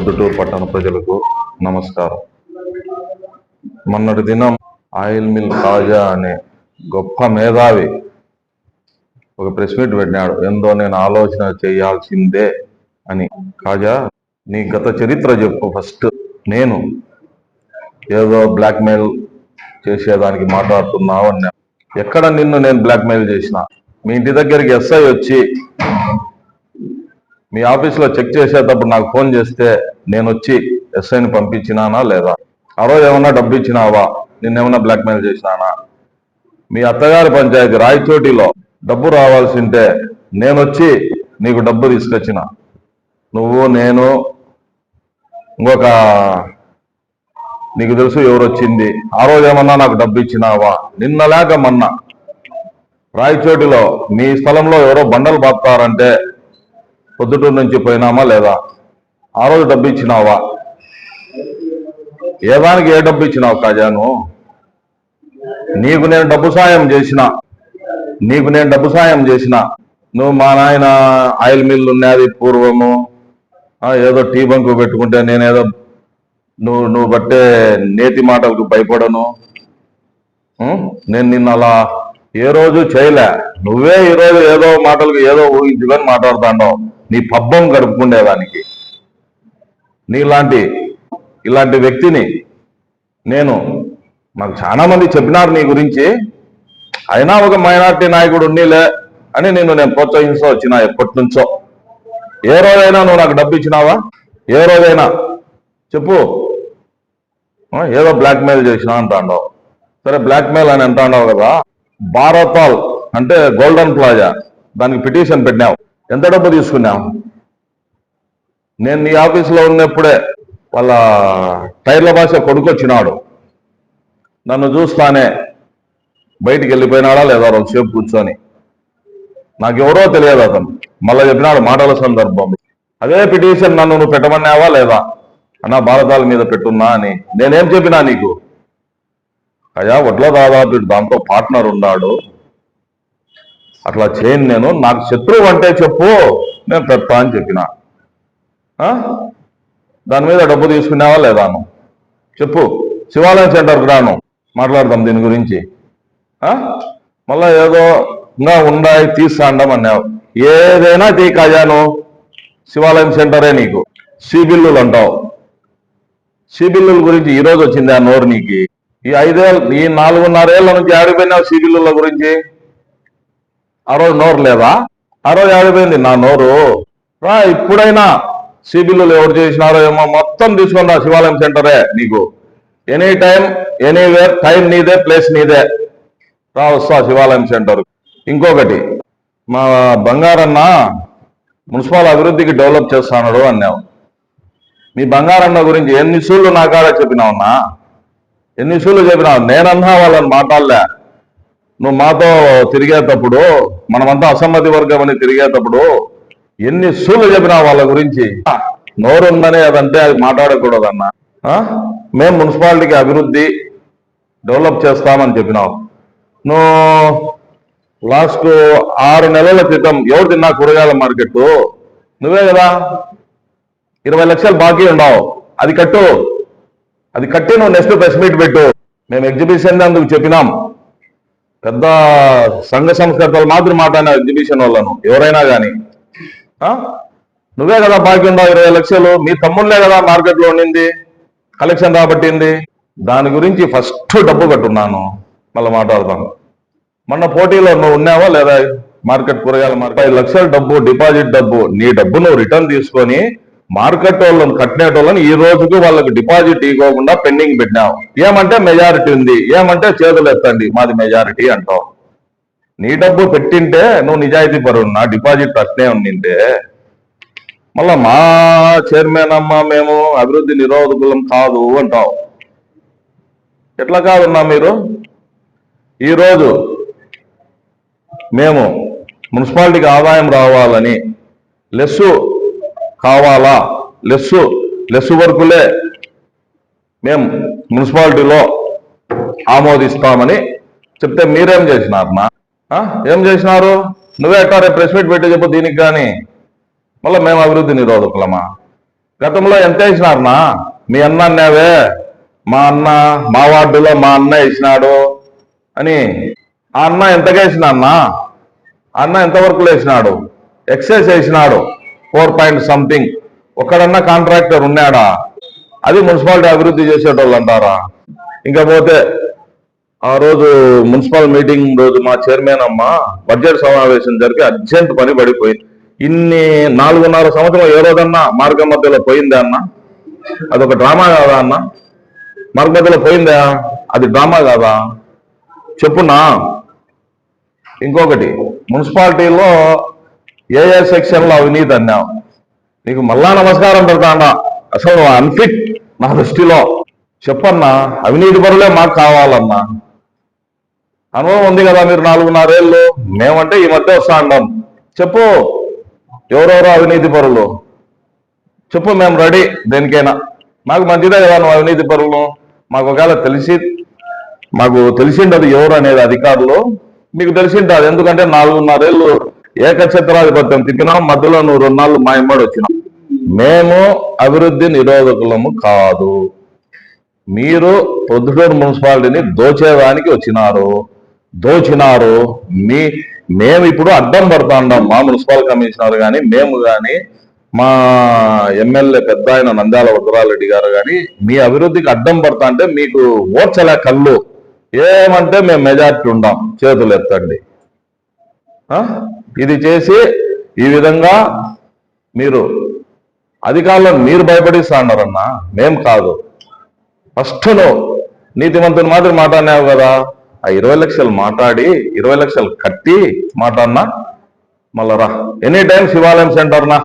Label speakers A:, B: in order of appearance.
A: పొద్దుటూరు పట్టణ ప్రజలకు నమస్కారం. మొన్నటి దినం ఆయిల్ మిల్ కాజా అనే గొప్ప మేధావి ఒక ప్రెస్ మీట్ పెట్టినాడు. ఎందో నేను ఆలోచన చేయాల్సిందే అని. కాజా నీ గత చరిత్ర చెప్పు ఫస్ట్. నేను ఏదో బ్లాక్మెయిల్ చేసేదానికి మాట్లాడుతున్నావు అన్నా. ఎక్కడ నిన్ను నేను బ్లాక్మెయిల్ చేసిన? మీ ఇంటి దగ్గరికి ఎస్ఐ వచ్చి మీ ఆఫీస్లో చెక్ చేసేటప్పుడు నాకు ఫోన్ చేస్తే నేను వచ్చి ఎస్ఐని పంపించినానా లేదా? ఆ రోజు ఏమన్నా డబ్బు ఇచ్చినావా? నిన్నేమన్నా బ్లాక్మెయిల్ చేసినానా మీ అత్తగారి పంచాయతీ రాయచోటిలో డబ్బు రావాల్సింటే నేను వచ్చి నీకు డబ్బు తీసుకొచ్చిన. నువ్వు నేను ఇంకొక నీకు తెలుసు ఎవరు వచ్చింది ఆ రోజు ఏమన్నా నాకు డబ్బు ఇచ్చినావా? నిన్న లేక మొన్న రాయచోటిలో మీ స్థలంలో ఎవరో బండలు బాపుతారంటే పొద్దుటూరు నుంచి పోయినామా లేదా? ఆ రోజు డబ్బు ఇచ్చినావా ఏ దానికి ఏ డబ్బు ఇచ్చినావు కాజాను నీకు నేను డబ్బు సాయం చేసిన. నీకు నేను డబ్బు సాయం చేసిన. నువ్వు మా నాయన ఆయిల్ మిల్ ఉన్నది పూర్వము. ఏదో టీ బంకు పెట్టుకుంటే నేనేదో నువ్వు నువ్వు బట్టే నేతి మాటలకు భయపడను. నేను నిన్న అలా ఏ రోజు చేయలే. నువ్వే ఈ రోజు ఏదో మాటలకు ఏదో ఊహించుకొని మాట్లాడుతాండవు నీ పబ్బం గడుపుకునేదానికి నీలాంటి ఇలాంటి వ్యక్తిని నేను నాకు చాలా మంది చెప్పినారు నీ గురించి. అయినా ఒక మైనార్టీ నాయకుడు ఉన్నీలే అని నేను నేను ప్రోత్సహిస్తూ వచ్చిన ఎప్పటి నుంచో. ఏ రోజైనా నువ్వు నాకు డబ్బు ఇచ్చినావా? ఏ రోజైనా. చెప్పు. ఏదో బ్లాక్మెయిల్ చేసినా అంటాండవు. సరే బ్లాక్మెయిల్ అని అంటాండవు కదా. భారతాల్ అంటే గోల్డెన్ ప్లాజా. దానికి పిటిషన్ పెట్టినావు. ఎంత డబ్బు తీసుకున్నావు నేను నీ ఆఫీస్లో ఉన్నప్పుడే వాళ్ళ టైర్ల భాష కొడుకొచ్చినాడు నన్ను చూస్తానే బయటికి వెళ్ళిపోయినాడా లేదా సేపు కూర్చొని? నాకెవరో తెలియదు అతను. మళ్ళీ చెప్పినాడు మాటల సందర్భం. అదే పిటిషన్ నన్ను నువ్వు పెట్టమన్నావా లేదా? అన్న భారతాల మీద పెట్టున్నా అని. నేనేం చెప్పినా నీకు? అయ్యా వడ్ల దాదాపు దాంతో పార్ట్నర్ ఉన్నాడు. అట్లా చేయను నేను. నాకు శత్రువు అంటే చెప్పు. నేను పెడతా అని చెప్పిన. ఆ? దాని మీద డబ్బు తీసుకున్నావా లేదా నువ్వు చెప్పు. శివాలయం సెంటర్కి రాను. మాట్లాడదాం దీని గురించి. మళ్ళా ఏదో ఇంకా ఉండాయి తీసాండం అన్నావు. ఏదైనా తీ కాజాను శివాలయం సెంటరే నీకు. సిబిల్లులు అంటావు. సిబిల్లుల గురించి ఈరోజు వచ్చింది ఆ నోరు నీకు. ఈ ఐదేళ్ళు ఈ నాలుగున్నరేళ్ళ నుంచి ఆడిపోయినావు సిబిల్లుల గురించి. ఆ రోజు నోరు లేదా? ఆ రోజు ఆడిపోయింది నా నోరు. రా ఇప్పుడైనా సిబిల్లు ఎవరు చేసినారో ఏమో మొత్తం తీసుకున్నా శివాలయం సెంటరే నీకు. ఎనీ టైం ఎనీవేర్ టైం నీదే ప్లేస్ నీదే. రా వస్తా శివాలయం సెంటర్. ఇంకొకటి మా బంగారన్న మున్సిపల్ అభివృద్ధికి డెవలప్ చేస్తాడు అన్నావు. మీ బంగారన్న గురించి ఎన్ని సూళ్ళు నా కాడ చెప్పినావన్నా ఎన్ని సూళ్ళు చెప్పినావు? నేనన్నా వాళ్ళని మాట్లాడలే. నువ్వు మాతో తిరిగేటప్పుడు మనమంతా అసమ్మతి వర్గం అని తిరిగేటప్పుడు ఎన్ని సూలు చెప్పినావు వాళ్ళ గురించి? నోరుందని అదంటే అది మాట్లాడకూడదన్నా. మేము మున్సిపాలిటీకి అభివృద్ధి డెవలప్ చేస్తామని చెప్పినావు. నువ్వు లాస్ట్ ఆరు నెలల క్రితం ఎవరు తిన్నా కూరగాయల మార్కెట్ నువ్వే కదా. ఇరవై లక్షలు బాకీ ఉండవు. అది కట్టు. అది కట్టి నువ్వు నెక్స్ట్ ప్రెస్ మీట్ పెట్టు. మేము ఎగ్జిబిషన్ అందుకు చెప్పినాం. పెద్ద సంఘ సంస్కర్తలు మాత్రం మాట్లాడిన ఎగ్జిబిషన్ వాళ్ళను. ఎవరైనా కానీ నువ్వే కదా బాకీ ఉండవు ఇరవై లక్షలు. మీ తమ్ముళ్ళే కదా మార్కెట్లో ఉండింది. కలెక్షన్ రాబట్టింది. దాని గురించి ఫస్ట్ డబ్బు కట్టున్నాను. మళ్ళీ మాట్లాడతాను మొన్న పోటీలో నువ్వు ఉన్నావా లేదా? మార్కెట్ కూరగాయల మార్కెట్. ఐదు లక్షల డబ్బు డిపాజిట్ డబ్బు. నీ డబ్బు నువ్వు రిటర్న్ తీసుకొని మార్కెట్ వాళ్ళని కట్టినేటోళ్ళని ఈ రోజుకి వాళ్ళకి డిపాజిట్ ఇవ్వకుండా పెండింగ్ పెట్టినాం. ఏమంటే మెజారిటీ ఉంది. ఏమంటే చేతులు ఎత్తండి. మాది మెజారిటీ అంటాం. నీ డబ్బు పెట్టింటే నువ్వు నిజాయితీ పరువు. నా డిపాజిట్ అట్నే ఉండింటే మళ్ళా మా చైర్మన్ అమ్మ మేము అభివృద్ధి నిరోధకులం కాదు అంటాం. ఎట్లా కాదున్నా మీరు? ఈరోజు మేము మున్సిపాలిటీకి ఆదాయం రావాలని లెస్సు కావాలా? లెస్సు లెస్ వర్కులే మేము మున్సిపాలిటీలో ఆమోదిస్తామని చెప్తే మీరేం చేసినారు ఏం చేసినారు? నువ్వే ఎక్కడ రేపు ప్రెస్ మీట్ పెట్టి చెప్పు దీనికి కానీ మళ్ళీ మేము అభివృద్ధి నిరోధకులమా? గతంలో ఎంత వేసినారనా మీ అన్న అన్నావే మా అన్న మా వార్డులో మా అన్న వేసినాడు అని. ఆ అన్న ఎంతగా వేసిన అన్న ఆ అన్న ఎంతవరకు వేసినాడు? ఎక్సైజ్ వేసినాడు. Four point something. ఒక్కడన్నా కాంట్రాక్టర్ ఉన్నాడా? అది మున్సిపాలిటీ అభివృద్ధి చేసేటోళ్ళు అంటారా ఇంకా పోతే ఆ రోజు మున్సిపల్ మీటింగ్ రోజు మా చైర్మన్ అమ్మ బడ్జెట్ సమావేశం జరిగి అర్జెంట్ పని పడిపోయింది. ఇన్ని నాలుగున్నర సంవత్సరం ఏ రోజన్నా మార్గం మధ్యలో పోయిందా అన్న? అదొక డ్రామా కాదా అన్న? మార్గ మధ్యలో పోయిందా? అది డ్రామా కాదా? చెప్పున్నా ఇంకొకటి మున్సిపాలిటీలో ఏ ఏ సెక్షన్లో అవినీతి అన్నావు. నీకు మళ్ళా నమస్కారం పెడతానా అసలు అన్ఫిట్ నా దృష్టిలో. చెప్పన్నా అవినీతి పరులే మాకు కావాలన్నా. అనుభవం ఉంది కదా మీరు నాలుగున్నరేళ్ళు. మేమంటే ఈ మధ్య వస్తా అంటాం చెప్పు ఎవరెవరో అవినీతి పరులు? చెప్పు మేము రెడీ దేనికైనా. మాకు మంచిదే కదా నువ్వు అవినీతి పరులు. మాకు ఒకవేళ తెలిసి మాకు తెలిసిండదు ఎవరు అనేది అధికారులు. మీకు తెలిసిండదు ఎందుకంటే నాలుగున్నరేళ్ళు ఏకఛత్రాధిపత్యం తిప్పినాం మధ్యలో నువ్వు రెండు నాళ్ళు మా ఎంబడి వచ్చినాం మేము అభివృద్ధి నిరోధకులము కాదు. మీరు పొద్దుటూరు మున్సిపాలిటీని దోచేదానికి వచ్చినారు. దోచినారు. మీ మేము ఇప్పుడు అడ్డం పడతా ఉన్నాం. మా మున్సిపల్ కమిషనర్ కానీ మేము కానీ మా ఎమ్మెల్యే పెద్ద ఆయన నంద్యాల వద్రారెడ్డి గారు కానీ మీ అభివృద్ధికి అడ్డం పడతా అంటే మీకు ఓర్చలే కళ్ళు. ఏమంటే మేము మెజార్టీ ఉండాం. చేతులు ఎత్తండి. ఇది చేసి ఈ విధంగా మీరు అధికారులను మీరు భయపడిస్తాన్నారన్నా మేం కాదు. ఫస్ట్ నువ్వు నీతిమంతుని మాత్రం మాట్లాడినావు కదా ఆ ఇరవై లక్షలు మాట్లాడి ఇరవై లక్షలు కట్టి మాట్లాడినా మళ్ళా రా. ఎనీ టైం శివాలయం సెంటర్నా?